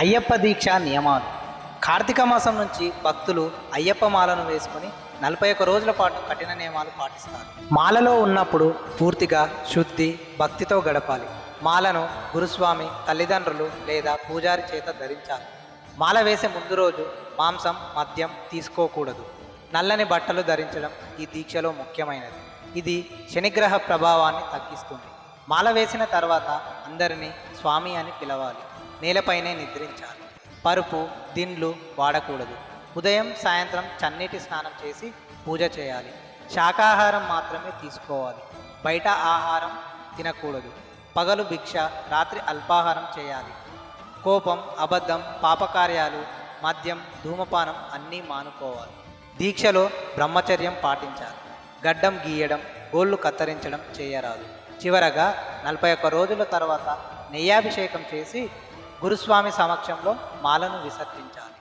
అయ్యప్ప దీక్ష నియమాలు. కార్తీక మాసం నుంచి భక్తులు అయ్యప్ప మాలను వేసుకొని నలభై ఒక్క రోజుల పాటు కఠిన నియమాలు పాటిస్తారు. మాలలో ఉన్నప్పుడు పూర్తిగా శుద్ధి భక్తితో గడపాలి. మాలను గురుస్వామి తల్లిదండ్రులు లేదా పూజారి చేత ధరించాలి. మాల వేసే ముందు రోజు మాంసం మద్యం తీసుకోకూడదు. నల్లని బట్టలు ధరించడం ఈ దీక్షలో ముఖ్యమైనది. ఇది శనిగ్రహ ప్రభావాన్ని తగ్గిస్తుంది. మాల వేసిన తర్వాత అందరినీ స్వామి అని పిలవాలి. నేలపైనే నిద్రించాలి. పరుపు దిండ్లు వాడకూడదు. ఉదయం సాయంత్రం చన్నీటి స్నానం చేసి పూజ చేయాలి. శాకాహారం మాత్రమే తీసుకోవాలి. బయట ఆహారం తినకూడదు. పగలు భిక్ష రాత్రి అల్పాహారం చేయాలి. కోపం అబద్ధం పాపకార్యాలు మద్యం ధూమపానం అన్నీ మానుకోవాలి. దీక్షలో బ్రహ్మచర్యం పాటించాలి. గడ్డం గీయడం గోళ్ళు కత్తిరించడం చేయరాదు. చివరగా నలభై ఒక్క రోజుల తర్వాత నెయ్యాభిషేకం చేసి గురుస్వామి సమక్షంలో మాలను విసర్జించాలి.